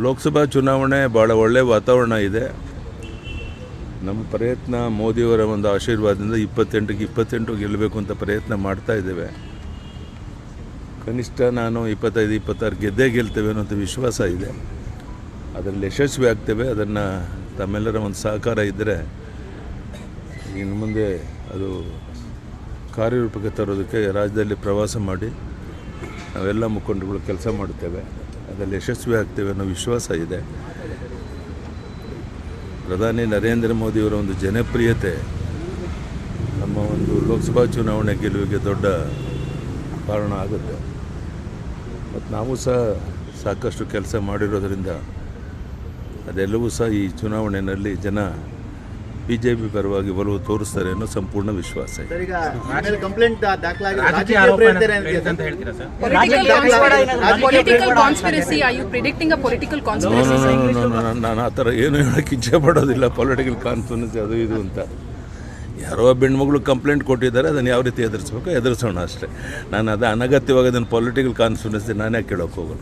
ಲೋಕಸಭಾ ಚುನಾವಣೆ ಭಾಳ ಒಳ್ಳೆಯ ವಾತಾವರಣ ಇದೆ. ನಮ್ಮ ಪ್ರಯತ್ನ ಮೋದಿಯವರ ಒಂದು ಆಶೀರ್ವಾದದಿಂದ ಇಪ್ಪತ್ತೆಂಟಕ್ಕೆ ಇಪ್ಪತ್ತೆಂಟು ಗೆಲ್ಲಬೇಕು ಅಂತ ಪ್ರಯತ್ನ ಮಾಡ್ತಾ ಇದ್ದೇವೆ. ಕನಿಷ್ಠ ನಾನು ಇಪ್ಪತ್ತೈದು, ಇಪ್ಪತ್ತಾರು ಗೆದ್ದೇ ಗೆಲ್ತೇವೆ ಅನ್ನೋಂಥ ವಿಶ್ವಾಸ ಇದೆ. ಅದರಲ್ಲಿ ಯಶಸ್ವಿ ಆಗ್ತೇವೆ. ಅದನ್ನು ತಮ್ಮೆಲ್ಲರ ಒಂದು ಸಹಕಾರ ಇದ್ದರೆ ಇನ್ನು ಮುಂದೆ ಅದು ಕಾರ್ಯರೂಪಕ್ಕೆ ತರೋದಕ್ಕೆ ರಾಜ್ಯದಲ್ಲಿ ಪ್ರವಾಸ ಮಾಡಿ ನಾವೆಲ್ಲ ಮುಖಂಡಗಳು ಕೆಲಸ ಮಾಡುತ್ತೇವೆ. ಅದರಲ್ಲಿ ಯಶಸ್ವಿ ಆಗ್ತೇವೆ ಅನ್ನೋ ವಿಶ್ವಾಸ ಇದೆ. ಪ್ರಧಾನಿ ನರೇಂದ್ರ ಮೋದಿಯವರ ಒಂದು ಜನಪ್ರಿಯತೆ, ನಮ್ಮ ಒಂದು ಲೋಕಸಭಾ ಚುನಾವಣೆ ಗೆಲುವಿಗೆ ದೊಡ್ಡ ಕಾರಣ ಆಗುತ್ತೆ. ಮತ್ತು ನಾವು ಸಹ ಸಾಕಷ್ಟು ಕೆಲಸ ಮಾಡಿರೋದರಿಂದ ಅದೆಲ್ಲವೂ ಸಹ ಈ ಚುನಾವಣೆಯಲ್ಲಿ ಜನ ಬಿ ಜೆ ಪಿ ಪರವಾಗಿ ಒಲವು ತೋರಿಸ್ತಾರೆ ಅನ್ನೋ ಸಂಪೂರ್ಣ ವಿಶ್ವಾಸ ಇದೆ. ನಾನು ಆ ಥರ ಏನು ಹೇಳೋಕ್ಕೆ ಇಚ್ಛೆ ಪಡೋದಿಲ್ಲ. ಪೊಲಿಟಿಕಲ್ ಕಾನ್ಫರೆನ್ಸ್ ಅದು ಇದು ಅಂತ. ಯಾರೋ ಬೆಣ್ಮಗಳು ಕಂಪ್ಲೇಂಟ್ ಕೊಟ್ಟಿದ್ದಾರೆ ಅದನ್ನು ಯಾವ ರೀತಿ ಎದುರಿಸ್ಬೇಕು? ಎದುರಿಸೋಣ ಅಷ್ಟೇ. ನಾನು ಅದು ಅನಗತ್ಯವಾಗಿ ಅದನ್ನು ಪೊಲಿಟಿಕಲ್ ಕಾನ್ಫಿಡೆನ್ಸ್ ಯಾಕೆ ಕೇಳೋಕೆ ಹೋಗೋಣ.